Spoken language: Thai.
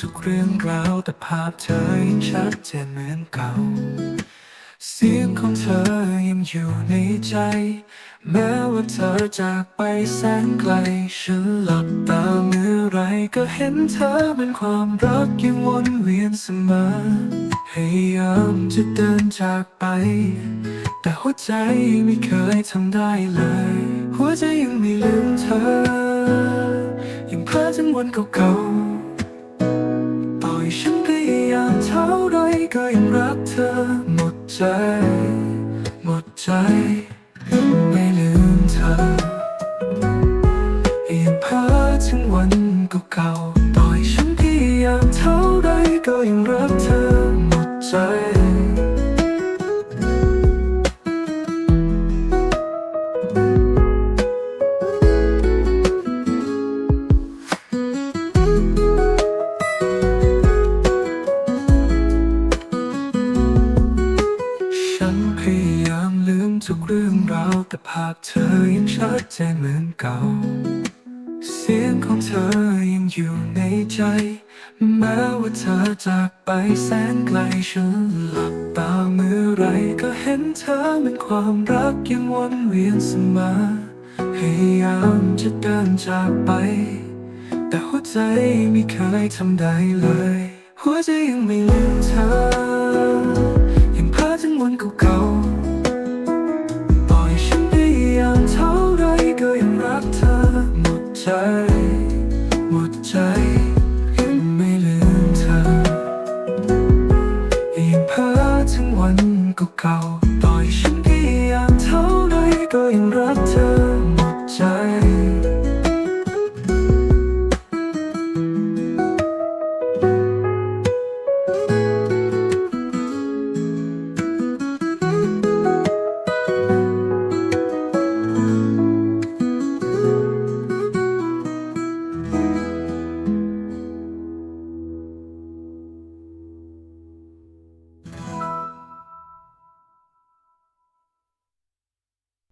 ทุกเรื่องราวแต่ภาพเธอยังชัดเจนเหมือนเก่า เสียงของเธอยังอยู่ในใจ แม้ว่าเธอจากไปแสนไกล ฉันหลับตาเมื่อไรก็เห็นเธอเป็นความรักยังวนเวียนเสมอพยายามจะเดินจากไป แต่หัวใจไม่เคยทำได้เลย หัวใจยังไม่ลืมเธอ ยังเพ้อถึงวันเก่าๆ ก็ยังรักเธอหมดใจ หมดใจ ไม่ลืมเธอยังเพ้อถึงวันเก่าๆต่อให้ฉันพยายามเท่าไรก็ยังรัก แต่ภาพเธอยังชัดเจนเหมือนเก่า เสียงของเธอยังอยู่ในใจแม้ว่าเธอจากไปแสนไกลฉันหลับตาเมื่อไรก็เห็นเธอเป็นความรักยังวนเวียนเสมอพยายามจะเดินจากไป แต่หัวใจไม่เคยทำได้เลย หัวใจยังไม่ลืมเธอ ใจยังไม่ลืมเธอยังเพ้อถึงวันเก่าๆต่อให้ฉันพยายามเท่าไรก็ยังรักเธอหมดใจ